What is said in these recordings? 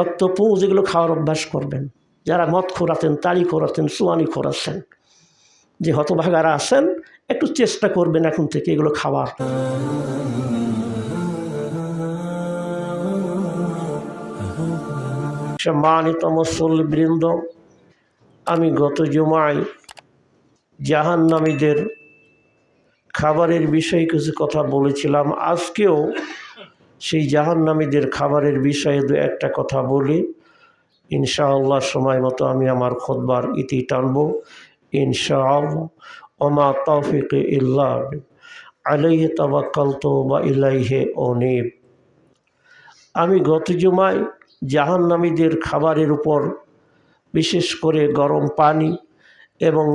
রক্তপুঁজ এগুলো খাওয়ার অভ্যাস করবেন। যারা মদ খোরাতেন, তালি খোরাতেন, সুয়ানি খোরাচ্ছেন, যে হতভাগারা আছেন, একটু চেষ্টা করবেন এখন থেকে এগুলো খাওয়ার। সম্মানিত মুসল্লিবৃন্দ আমি গত জুমায় জাহান্নামীদের খাবারের বিষয়ে কিছু কথা বলেছিলাম। আজকেও সেই জাহান্নামীদের খাবারের বিষয়ে দু একটা কথা বলি। ইনশাআল্লাহ সময় মতো আমি আমার খোদবার ইতি টানব। ইনশাআল্লাহ। ওমা তৌফিক ইল্লা আলাইহে তাবাক্কালত বা ইলাইহে অনিব আমি গত জুমায় জাহান্নামীদের খাবারের উপর বিশেষ করে গরম পানি এবং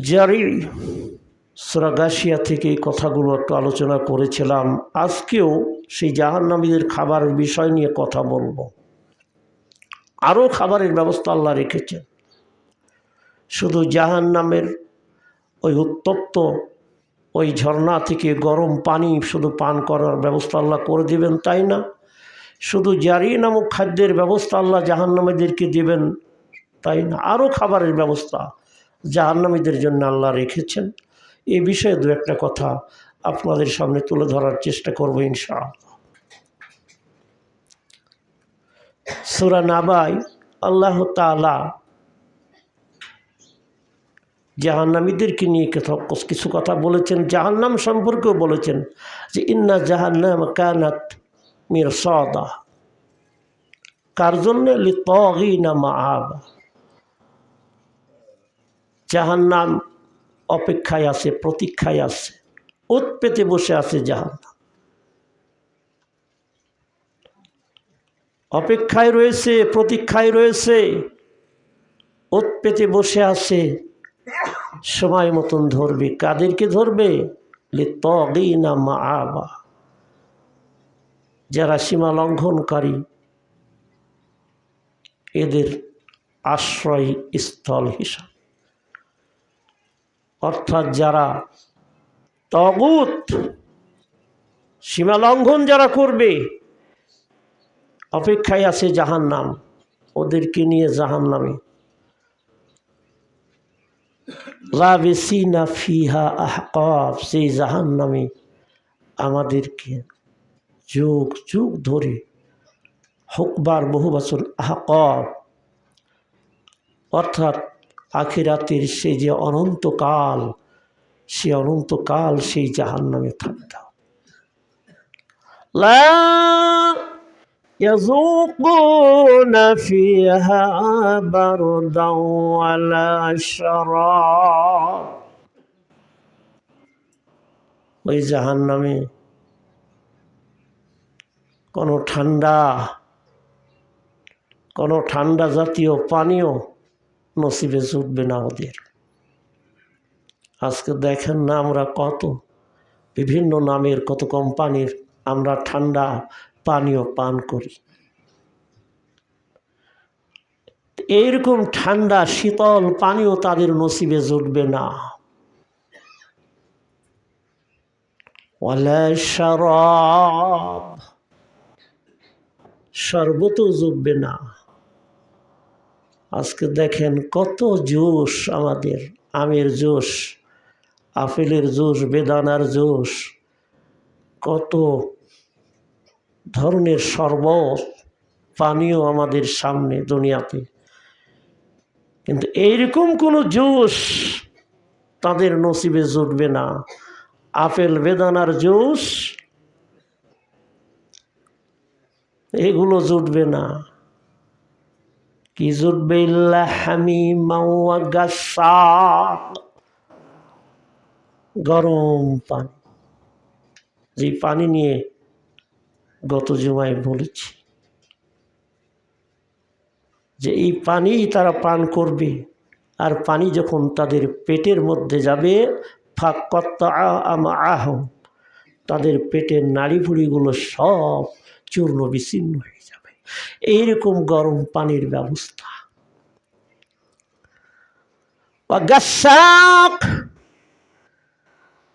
জারি সুরাগাশিয়া থেকে এই কথাগুলো একটু আলোচনা করেছিলাম। আজকেও সেই জাহান্নামীদের খাবারের বিষয় নিয়ে কথা বলব। আরও খাবারের ব্যবস্থা আল্লাহ রেখেছেন। শুধু জাহান্নামের ওই উত্তপ্ত, ওই ঝর্ণা থেকে গরম পানি শুধু পান করার ব্যবস্থা আল্লাহ করে দিবেন, তাই না? শুধু জারি নামক খাদ্যের ব্যবস্থা আল্লাহ জাহান্নামীদেরকে দিবেন, তাই না? আরও খাবারের ব্যবস্থা জাহান্নামীদের জন্য আল্লাহ রেখেছেন। এই বিষয়ে দু একটা কথা আপনাদের সামনে তুলে ধরার চেষ্টা করব ইনশাআল্লাহ। সুরা নাবাই, আল্লাহ তালা জাহান্নামীদেরকে নিয়ে কথা কিছু কথা বলেছেন, জাহান্নাম সম্পর্কেও বলেছেন যে, ইন্না জাহান্নাম কানাত মির সদা। কার জন্য? লি তগিনা মা জাহান্নাম অপেক্ষায় আছে, প্রতীক্ষায় আছে, ওত পেতে বসে আছে জাহান্নাম। অপেক্ষায় রয়েছে, প্রতীক্ষায় রয়েছে, ওত পেতে বসে আছে, সময় মতন ধরবে। কাদেরকে ধরবে? তগিনা মা আবা যারা সীমা লঙ্ঘনকারী, এদের আশ্রয় স্থল হিসাব। অর্থাৎ যারা তগুত, সীমা লঙ্ঘন যারা করবে, অপেক্ষায় আছে জাহান নাম ওদেরকে নিয়ে ফিহা আহকাব সেই জাহান্নামে আমাদেরকে যুগ যুগ ধরে হকবার বহু বছর আহকাব অর্থাৎ আখিরাতের সে যে অনন্তকাল সে অনন্তকাল সেই জাহান নামে থাকতে হবে। লা يذوقون فيها بردا ولا شراب ওই জাহান নামে কোনো ঠান্ডা কোনো ঠান্ডা জাতীয় পানীয় নসিবে জুটবে না ওদের। আজকে দেখেন না আমরা কত। বিভিন্ন নামের কত কোম্পানির আমরা ঠান্ডা পানীয় পান করি। এইরকম ঠান্ডা, শীতল পানীয় তাদের নসিবে জুটবে না। শরবতও জুটবে না। আজকে দেখেন কত জোশ আমাদের, আমের জোশ, আপেলের জোশ, বেদানার জোশ, কত ধরনের শরবত পানীয় আমাদের সামনে দুনিয়াতে। কিন্তু এইরকম কোনো জোশ তাদের নসিবে জুটবে না। আপেল, বেদানার জোশ, এগুলো জুটবে না। কি গরম পানি। যে পানি নিয়ে গত জুমায় বলেছি। যে এই পানি তারা পান করবে। আর পানি যখন তাদের পেটের মধ্যে যাবে ফাঁকত আহ তাদের পেটের নাড়ি ভুড়িগুলো সব চূর্ণ বিচ্ছিন্ন হয়ে যাবে। এইরকম গরম পানির ব্যবস্থা।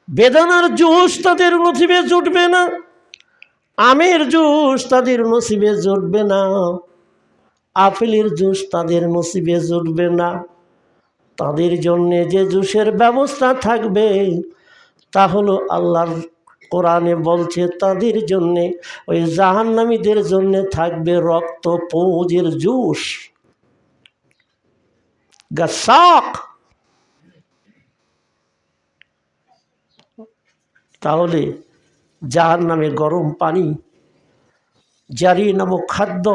বেদনার জুস তাদের নথিবে জুটবে না। আমের জুস তাদের নসিবে জুটবে না। আপেলের জুস তাদের নসিবে জুটবে না। তাদের জন্যে যে জুসের ব্যবস্থা থাকবে, তা হলো আল্লাহর কোরআনে বলছে, তাদের জন্যে, ওই জাহান্নামীদের জন্যে থাকবে রক্ত, পৌজের জুস। গাছাক তাহলে যাহার নামে গরম পানি, জারি নামক খাদ্য,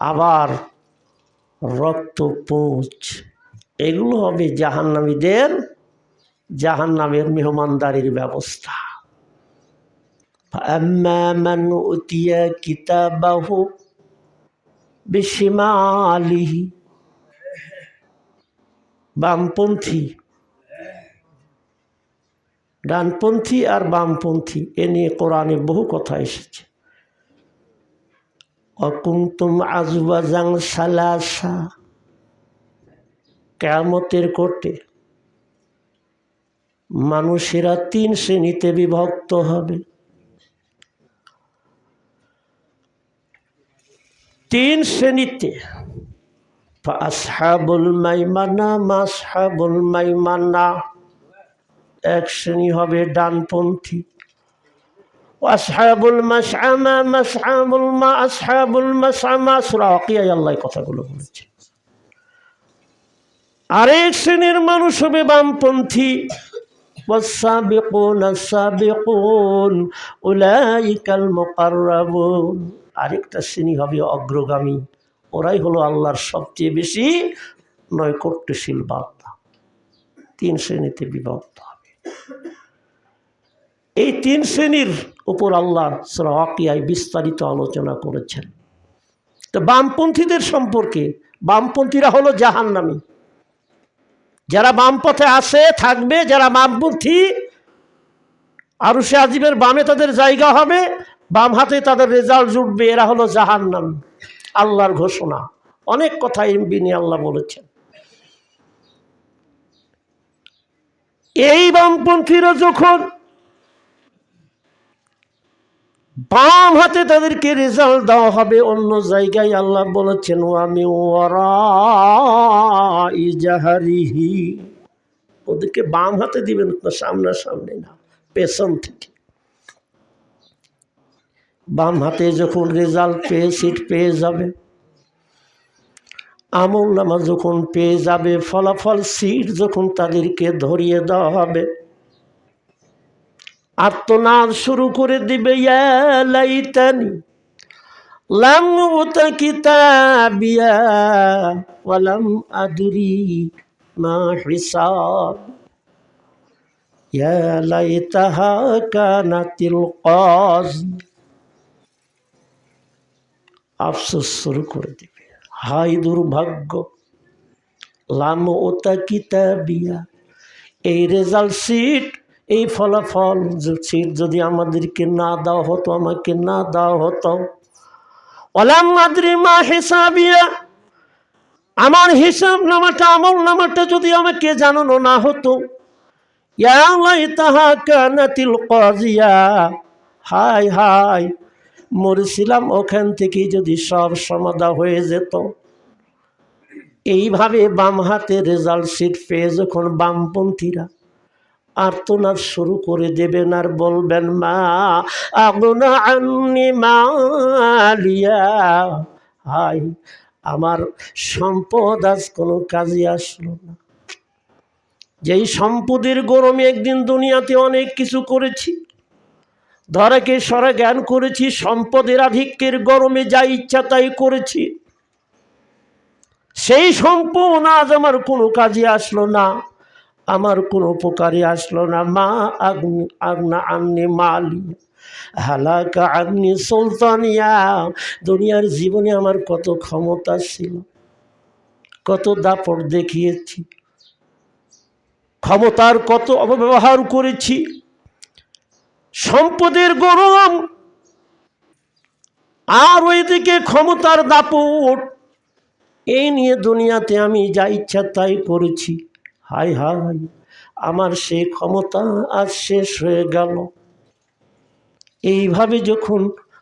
আবার রক্ত পোচ এগুলো হবে জাহান্নামীদের জাহান নামের মেহমানদারির ব্যবস্থা। বামপন্থী। ডানপন্থী আর বামপন্থী, এ নিয়ে কোরআনে বহু কথা এসেছে। অকুমতুম আজবাজাং সালাসা। কেমতের কোর্টে মানুষেরা তিন শ্রেণীতে বিভক্ত হবে। তিন শ্রেণীতে আসহাবুল মাইমানা মাসহাবুল মাইমানা। এক শ্রেণি হবে ডানপন্থী। আসহাবুল মাসআমা মাসহাবুল মা, আসহাবুল মাসআমা সূরা ওয়াকিয়ায় আল্লাহ কথাগুলো বলেছে। আরেক শ্রেণির মানুষ হবে বামপন্থী। والسابقون السابقون أولئك المقربون আরেকটা শ্রেণী হবে অগ্রগামী ওরাই হলো আল্লাহর সবচেয়ে বেশি নৈকট্যশীল বার্তা তিন শ্রেণীতে বিভক্ত হবে এই তিন শ্রেণীর উপর আল্লাহ সরাকিয়ায় বিস্তারিত আলোচনা করেছেন তো বামপন্থীদের সম্পর্কে বামপন্থীরা হলো জাহান্নামী যারা বাম পথে আছে, থাকবে। যারা বামপন্থী আর সে আজিবের বামে তাদের জায়গা হবে, বাম হাতে তাদের রেজাল্ট জুটবে। এরা হলো জাহান্নাম, আল্লাহর ঘোষণা। অনেক কথা এমবিনি আল্লাহ বলেছেন। এই বামপন্থীরা যখন বাম হাতে তাদেরকে রেজাল্ট দেওয়া হবে। অন্য জায়গায় আল্লাহ বলেছেন আমি ইজাহারিহি ওদেরকে বাম হাতে দিবেন তো সামনাসামনি না, পেছন থেকে। বাম হাতে যখন রেজাল্ট পেয়ে সিট পেয়ে যাবে, আমল নামা যখন পেয়ে যাবে, ফলাফল সিট যখন তাদেরকে ধরিয়ে দেওয়া হবে আত্মনাদ শুরু করে দিবে লাইতানি, লাম উতা কিতাবিয়া ওয়ালাম আদরি মা হিসাব। ইয়া লাইতাহা কানাতিল কাজি। আফসোস শুরু করে দিবে, হাই দুর্ভাগ্য, লাম ওতা কিতাবিয়া, এই রেজাল্ট সিট এই ফলাফল যদি আমাদেরকে না দেওয়া হতো, আমাকে না দেওয়া হতো। অলাম মাদ্রি মা হিসাবিয়া, আমার হিসাব নামাটা, আমল নামাটা যদি আমাকে জানানো না হতো হাই হাই মরেছিলাম ওখান থেকে যদি সব সমাধা হয়ে যেত। এইভাবে বাম হাতে রেজাল্ট শিট পেয়ে যখন বামপন্থীরা আর্তনাদ শুরু করে দেবেন আর বলবেন, মা, আগুনা আন্নি মালিয়া। হাই, আমার সম্পদ আজ কোনো কাজে আসলো না। যেই সম্পদের গরমে একদিন দুনিয়াতে অনেক কিছু করেছি, ধরাকে সরা জ্ঞান করেছি, সম্পদের আধিক্যের গরমে যা ইচ্ছা তাই করেছি, সেই সম্পদ আজ আমার কোনো কাজে আসলো না। আমার কোনো উপকারে আসলো না। মা আগ্নি আগনা আগ্নি মালি, হালাকা আগ্নি সুলতানিয়া। দুনিয়ার জীবনে আমার কত ক্ষমতা ছিল, কত দাপট দেখিয়েছি, ক্ষমতার কত অপব্যবহার করেছি, সম্পদের গরম। আর ওইদিকে ক্ষমতার দাপট, এই নিয়ে দুনিয়াতে আমি যা ইচ্ছা তাই করেছি। হাই হাই আমার সে ক্ষমতা আজ শেষ হয়ে গেল। এইভাবে যখন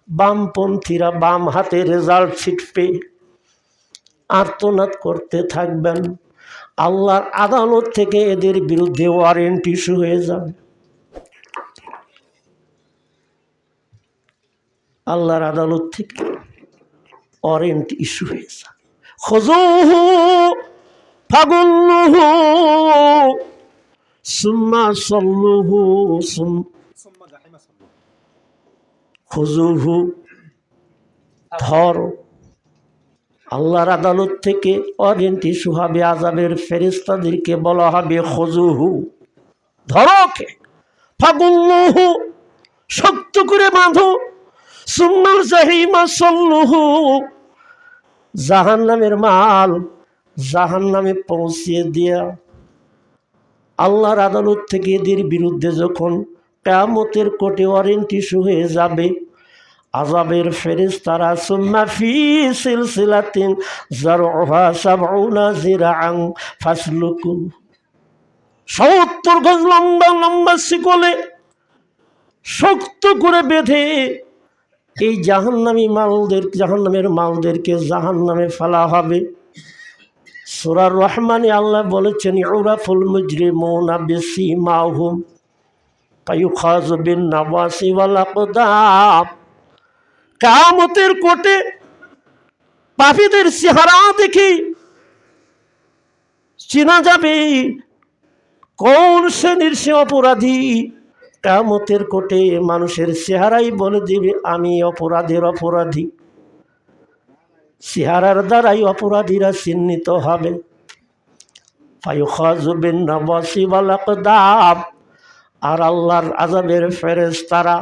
বামপন্থীরা বাম হাতে রেজাল্ট ছিটবে, আর্তনাদ করতে থাকবেন। আল্লাহর আদালত থেকে এদের বিরুদ্ধে ওয়ারেন্ট ইস্যু হয়ে যাবে। আল্লাহর আদালত থেকে ওয়ারেন্ট ইস্যু হয়ে যাবে। খোঁজুহু ধর। আল্লাহর আদালত থেকে অরেন্ট ইস্যু হবে আজাবের ফেরিস্তাদেরকে বলা হবে খজুহু ধরকে ফাগুল্লুহু, শক্ত করে বাঁধো। সুম্মাল জাহিমা সল্লুহু জাহান নামের মাল জাহান নামে পৌঁছিয়ে দেয়া আল্লাহর আদালত থেকে এদের বিরুদ্ধে যখন কেয়ামতের কোটে ওয়ারেন্ট ইস্যু হয়ে যাবে আজাবের ফেরেস তারা সিলসিলাতিন জিরাআন ফাসলুকু। সত্তর গজ লম্বা লম্বা শিকলে শক্ত করে বেঁধে এই জাহান্নামী মালদের, জাহান্নামের মালদেরকে জাহান্নামে ফেলা হবে। সুরার রহমানে আল্লাহ বলেছেন, ইউরাফুল মুজরিমুনা বিসিমাহুম ফায়ুখাযু বিন নাওয়াসি ওয়াল কামতের কোটে পাপীদের চেহারা দেখি চেনা যাবে কোন শ্রেণির সে অপরাধী। কামতের কোটে মানুষের চেহারাই বলে দেবে, আমি অপরাধের অপরাধী। চেহারার দ্বারাই অপরাধীরা চিহ্নিত হবে। আর আল্লাহর আজাবের ফেরেজ তারা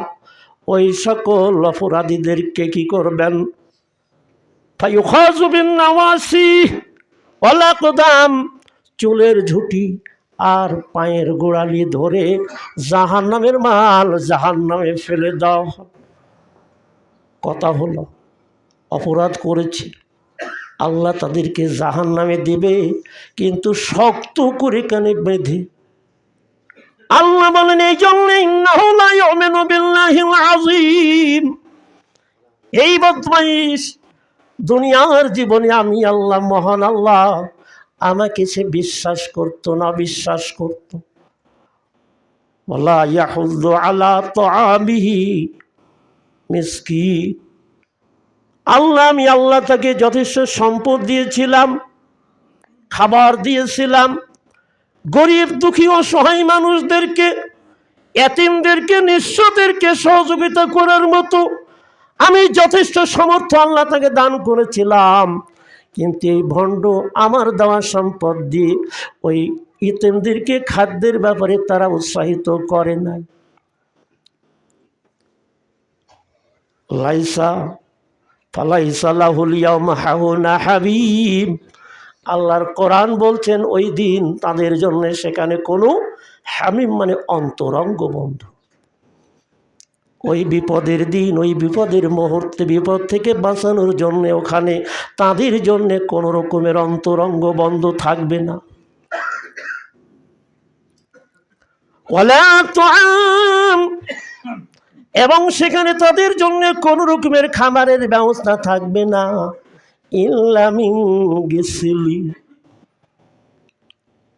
ওই সকল অপরাধীদেরকে কি করবেন? চুলের ঝুঁটি আর পায়ের গোড়ালি ধরে জাহান নামের মাল জাহান নামে ফেলে দাও। কথা হলো অপরাধ করেছে। আল্লাহ তাদেরকে জাহান নামে দেবে, কিন্তু শক্ত করে কানে বেঁধে। আল্লাহ বলেন, এই জন্যে আজিম এই বদমাইশ, দুনিয়ার জীবনে আমি আল্লাহ, মহান আল্লাহ, আমাকে সে বিশ্বাস করত, না বিশ্বাস করত। বলা ইয়াহুদ্দ আলা তো আবিহি মিসকি আল্লাহ, আমি আল্লাহ তাকে যথেষ্ট সম্পদ দিয়েছিলাম, খাবার দিয়েছিলাম। গরিব, দুঃখী ও সহায় মানুষদেরকে, এতিমদেরকে, নিঃস্বদেরকে সহযোগিতা করার মতো আমি যথেষ্ট সমর্থ আল্লাহ তাকে দান করেছিলাম। কিন্তু এই ভণ্ড আমার দেওয়া সম্পদ দিয়ে ওই ইতেমদেরকে খাদ্যের ব্যাপারে তারা উৎসাহিত করে নাই। লাইসা হাবিব। আল্লাহর কোরআন বলছেন, ওই দিন তাদের জন্য সেখানে কোনো হামিম মানে অন্তরঙ্গ বন্ধু। ওই বিপদের দিন, ওই বিপদের মুহূর্তে, বিপদ থেকে বাঁচানোর জন্য ওখানে তাদের জন্যে কোনো রকমের অন্তরঙ্গ বন্ধ থাকবে না। ওয়ালা তুআম। এবং সেখানে তাদের জন্য কোনো রকমের খাবারের ব্যবস্থা থাকবে না। ইল্লামিং গেছিলি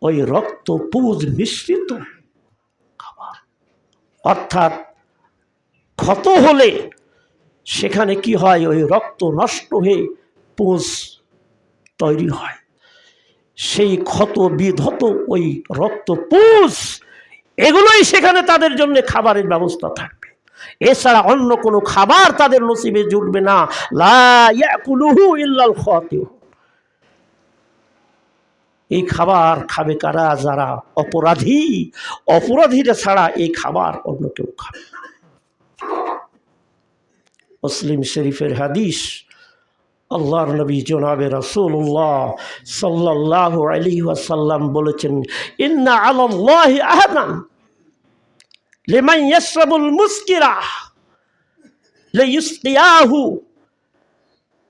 ওই রক্ত পুজ মিশ্রিত খাবার। অর্থাৎ ক্ষত হলে সেখানে কি হয়? ওই রক্ত নষ্ট হয়ে পুজ তৈরি হয়। সেই ক্ষত বিধত ওই রক্ত পুষ এগুলোই সেখানে তাদের জন্য খাবারের ব্যবস্থা থাকবে। এছাড়া অন্য কোনো খাবার তাদের নসিবে জুটবে না। এই খাবার খাবে কারা? যারা অপরাধী। অপরাধীরা ছাড়া এই খাবার অন্য কেউ খাবে না। মুসলিম শরীফের হাদিস, আল্লাহর নবী জনাবে রাসূলুল্লাহ সাল্লাল্লাহু আলাইহি ওয়াসাল্লাম বলেছেন, ইন্না আহাদান। লিমান ইয়াশরাবুল মুসকিরা লিয়ুসকিয়াহু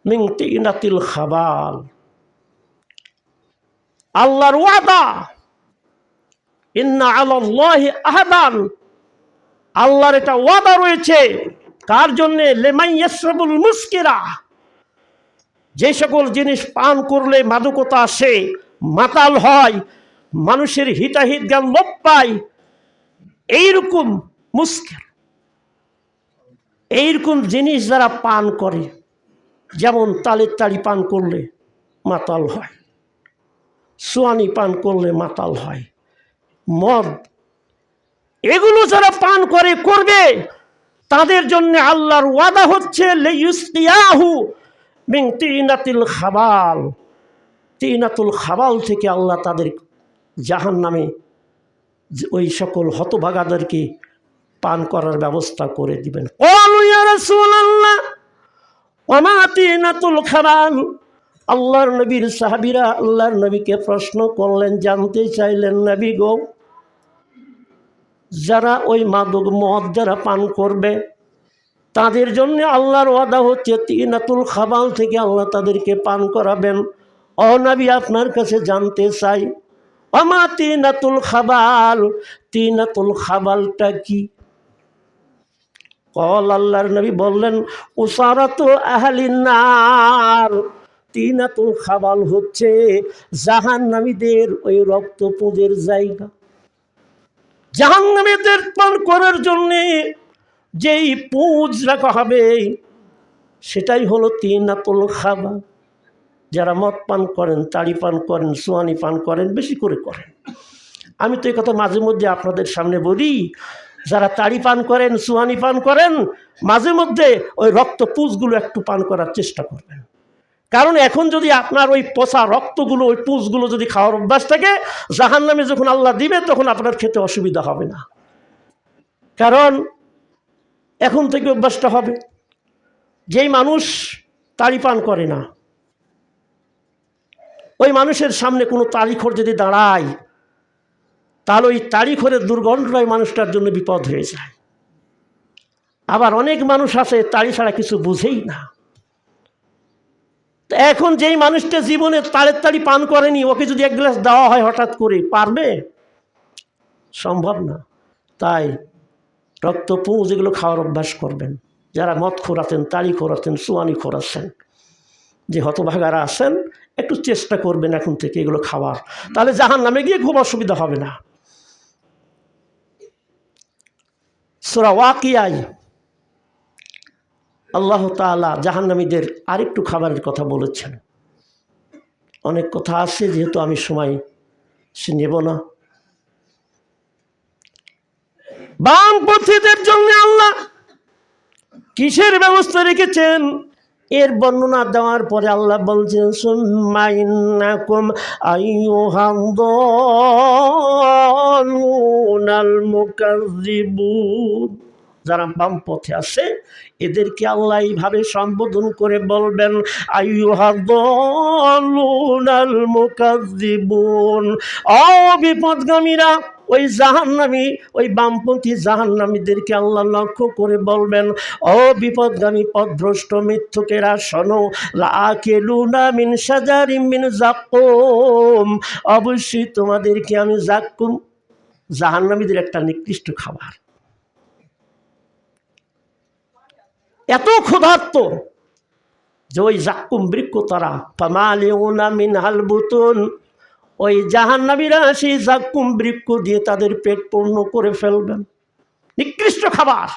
মিন তিনাতিল খাবাল। আল্লাহর ওয়াদা, ইন্না আলাল্লাহি আহাদান। আল্লাহর এটা ওয়াদা রয়েছে, কার জন্যে? লেমাই ইসরাবুল মুস্কিরা। যে সকল জিনিস পান করলে মাদকতা আসে, মাতাল হয়, মানুষের হিতাহিত জ্ঞান লোপ পায় এইরকম মুস্কির এইরকম জিনিস যারা পান করে, যেমন তালের তাড়ি পান করলে মাতাল হয়, সোয়ানি পান করলে মাতাল হয়, মদ, এগুলো যারা পান করে, করবে। তাদের জন্য আল্লাহর ওয়াদা হচ্ছে খাবাল। তিনাতুল খাবাল থেকে আল্লাহ তাদের জাহান নামে ওই সকল হতভাগাদেরকে পান করার ব্যবস্থা করে দিবেন। আল্লাহর নবীর সাহাবিরা আল্লাহর নবীকে প্রশ্ন করলেন, জানতে চাইলেন নবী গো, যারা ওই মাদক মদ যারা পান করবে, তাদের জন্য আল্লাহর ওয়াদা হচ্ছে, তিনাতুল খাবাল থেকে আল্লাহ তাদেরকে পান করাবেন। অনাবি আপনার কাছে জানতে চাই অমা তিনাতুল খাবাল, তিনাতুল খাবালটা কি? কল আল্লাহর নবী বললেন, উসারাত আহলিনার তিনাতুল খাবাল হচ্ছে জাহান নামীদের ওই রক্ত পুঁজের জায়গা। জাহান নামীদের পান করার জন্যে যেই পুঁজ রাখা হবে, সেটাই হলো তিনাতুল খাবার যারা মদ পান করেন তাড়ি পান করেন সোয়ানি পান করেন, বেশি করে করেন। আমি তো এই কথা মাঝে মধ্যে আপনাদের সামনে বলি, যারা তাড়ি পান করেন, সুহানি পান করেন, মাঝে মধ্যে ওই রক্ত পুষগুলো একটু পান করার চেষ্টা করবেন। কারণ এখন যদি আপনার ওই পচা রক্তগুলো, ওই পুষগুলো যদি খাওয়ার অভ্যাস থাকে জাহান নামে যখন আল্লাহ দিবে, তখন আপনার খেতে অসুবিধা হবে না। কারণ এখন থেকে অভ্যাসটা হবে। যেই মানুষ তাড়ি পান করে না ওই মানুষের সামনে কোনো তারিখর যদি দাঁড়ায়, তাহলে ওই তারিখরের দুর্গন্ধটাই মানুষটার জন্য বিপদ হয়ে যায়। আবার অনেক মানুষ আছে তাড়ি ছাড়া কিছু বুঝেই না। এখন যেই মানুষটা জীবনে তারের তাড়ি পান করেনি, ওকে যদি এক গ্লাস দেওয়া হয় হঠাৎ করে, পারবে? সম্ভব না। তাই রক্তপুঁজ এগুলো খাওয়ার অভ্যাস করবেন, যারা মদ খোরাতেন তাড়ি খোরাতেন, সুয়ানি খোরাচ্ছেন, যে হতভাগারা আছেন একটু চেষ্টা করবেন এখন থেকে এগুলো খাওয়ার। তাহলে জাহান নামে গিয়ে খুব অসুবিধা হবে না। সোরা ওয়াকিয়াই আল্লাহ তালা জাহান্নামীদের আরেকটু খাবারের কথা বলেছেন। অনেক কথা আছে, যেহেতু আমি সময় সে নেব না। বামপন্থীদের জন্য আল্লাহ কিসের ব্যবস্থা রেখেছেন? এর বর্ণনা দেওয়ার পরে আল্লাহ বলছেন সুম্মাইন্নাকুম আইয়ুহাদ মুকাজ্জিবুন যারা বাম পথে আছে, এদেরকে আল্লাহ এইভাবে সম্বোধন করে বলবেন আইয়ুহাদ মুকাজ্জিবুন ও বিপদগামীরা ওই জাহান্নামী, ওই বামপন্থী জাহান্নামীদেরকে আল্লাহ লক্ষ্য করে বলবেন, ও বিপদগামী পথভ্রষ্ট মিথ্যকেরা, শোনো জাকুম অবশ্যই তোমাদেরকে আমি জাক্কুম জাহান্নামীদের একটা নিকৃষ্ট খাবার। এত ক্ষুধার্ত যে ওই জাক্কুম বৃক্ষ তারা পামালিউনা মিন হালবুতুন ওই জাহান্নামীরা সেই জাক্কুম বৃক্ষ দিয়ে তাদের পেট পূর্ণ করে ফেলবেন। নিকৃষ্ট খাবার।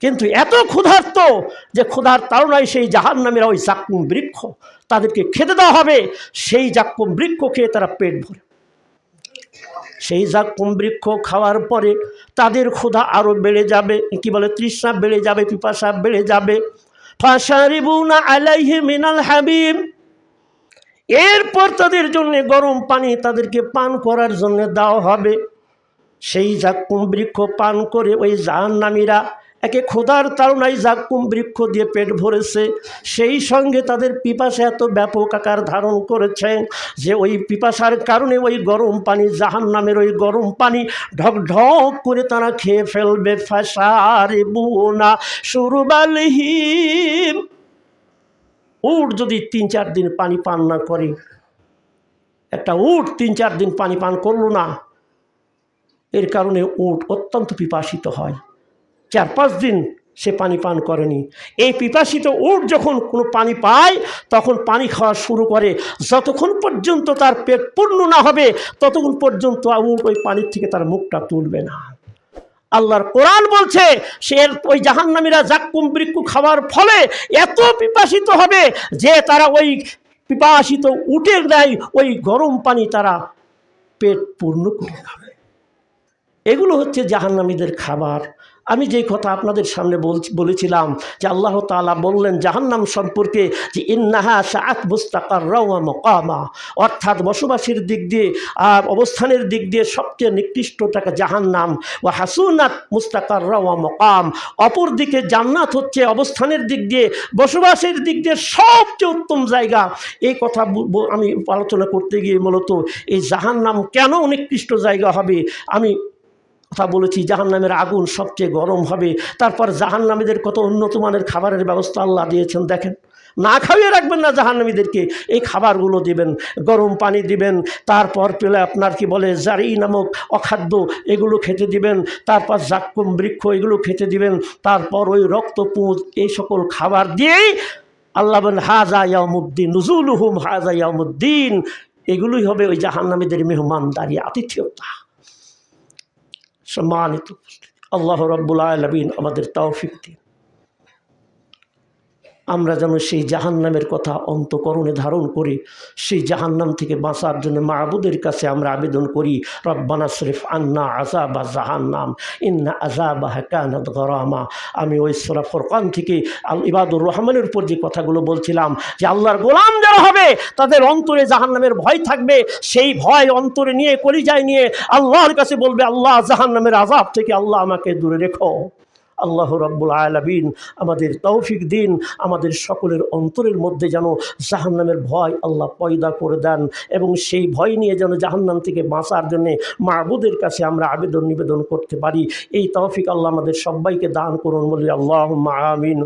কিন্তু এত ক্ষুধার্ত যে ক্ষুধার তাড়নায় সেই জাহান্নামীরা ওই জাক্কুম বৃক্ষ তাদেরকে খেতে দেওয়া হবে, সেই জাক্কুম বৃক্ষ খেয়ে তারা পেট ভরে। সেই জাক্কুম বৃক্ষ খাওয়ার পরে তাদের ক্ষুধা আরও বেড়ে যাবে। কি বলে? তৃষ্ণা বেড়ে যাবে, পিপাসা বেড়ে যাবে। ফাঁসারিবুনা আলাইহি মিনাল হাবিব। এরপর তাদের জন্য গরম পানি তাদেরকে পান করার জন্য দেওয়া হবে। সেই জাক্কুম বৃক্ষ পান করে ওই জাহান্নামীরা একে খোদার তাড়নায় জাক্কুম বৃক্ষ দিয়ে পেট ভরেছে। সেই সঙ্গে তাদের পিপাসা এত ব্যাপক আকার ধারণ করেছে যে ওই পিপাসার কারণে ওই গরম পানি, জাহান্নামের ওই গরম পানি ঢক ঢক করে তারা খেয়ে ফেলবে। ফাঁসারে বুনা সুরবালহীন উট যদি তিন চার দিন পানি পান না করে, একটা উট তিন চার দিন পানি পান করল না, এর কারণে উট অত্যন্ত পিপাসিত হয়। চার পাঁচ দিন সে পানি পান করেনি। এই পিপাসিত উট যখন কোনো পানি পায়, তখন পানি খাওয়া শুরু করে। যতক্ষণ পর্যন্ত তার পেট পূর্ণ না হবে, ততক্ষণ পর্যন্ত উট ওই পানির থেকে তার মুখটা তুলবে না। আল্লাহর কোরআন বলছে, সে ওই জাহান্নামীরা জাক্কুম বৃক্ষু খাওয়ার ফলে এত পিপাসিত হবে যে তারা ওই পিপাসিত উটের দেয় ওই গরম পানি তারা পেট পূর্ণ করে খাবে। এগুলো হচ্ছে জাহান্নামীদের খাবার। আমি যেই কথা আপনাদের সামনে বলছি বলেছিলাম যে আল্লাহ তাআলা বললেন জাহান্নাম সম্পর্কে যে ইন্নাহা সাআত মুস্তাকার রাওয়া মকামা। অর্থাৎ বসবাসের দিক দিয়ে অবস্থানের দিক দিয়ে সবচেয়ে নিকৃষ্টটাকে জাহান্নাম। ও হাসুনাত মুস্তাকার রাওয়া মকাম। অপর দিকে জান্নাত হচ্ছে অবস্থানের দিক দিয়ে, বসবাসের দিক দিয়ে সবচেয়ে উত্তম জায়গা। এই কথা আমি আলোচনা করতে গিয়ে মূলত এই জাহান্নাম কেন নিকৃষ্ট জায়গা হবে? আমি কথা বলেছি, জাহান্নামের আগুন সবচেয়ে গরম হবে। তারপর জাহান্নামীদের কত উন্নত মানের খাবারের ব্যবস্থা আল্লাহ দিয়েছেন, দেখেন। না খাইয়ে রাখবেন না জাহান্নামীদেরকে, এই খাবারগুলো দিবেন, গরম পানি দিবেন, তারপর পেলে আপনার কি বলে, জারি নামক অখাদ্য এগুলো খেতে দিবেন, তারপর জাক্কুম, বৃক্ষ এগুলো খেতে দিবেন, তারপর ওই রক্তপুঁজ, এই সকল খাবার দিয়েই আল্লাহ বলেন হাজা ইয়ামুদ্দিন নজুল হুম হাজা ইয়ামুদ্দিন এগুলোই হবে ওই জাহান্নামীদের মেহমানদারি, আতিথেয়তা। সম্মানিত উপস্থিতি। আল্লাহ রব্বুল আলমিন আমাদের তৌফিক দিন আমরা যেন সেই জাহান্নামের কথা অন্তকরণে ধারণ করি, সেই জাহান্নাম থেকে বাঁচার জন্য মাহবুদের কাছে আমরা আবেদন করি, রব্বানা শরীফ আন্না আজাবা জাহান্নাম, ইন্না আজাবা হাকানাত গরামা। আমি ওই সোরা ফোরকান থেকে আল ইবাদুর রহমানের উপর যে কথাগুলো বলছিলাম যে আল্লাহর গোলাম যারা হবে, তাদের অন্তরে জাহান্নামের ভয় থাকবে, সেই ভয় অন্তরে নিয়ে, কলিজায় নিয়ে আল্লাহর কাছে বলবে, আল্লাহ জাহান্নামের আজাব থেকে আল্লাহ আমাকে দূরে রেখো। আল্লাহ রব্বুল আলমিন আমাদের তৌফিক দিন, আমাদের সকলের অন্তরের মধ্যে যেন জাহান্নামের ভয় আল্লাহ পয়দা করে দেন এবং সেই ভয় নিয়ে যেন জাহান্নাম থেকে বাঁচার জন্যে মাহবুদের কাছে আমরা আবেদন নিবেদন করতে পারি। এই তৌফিক আল্লাহ আমাদের সবাইকে দান করুন বলি আল্লাহ আমিন।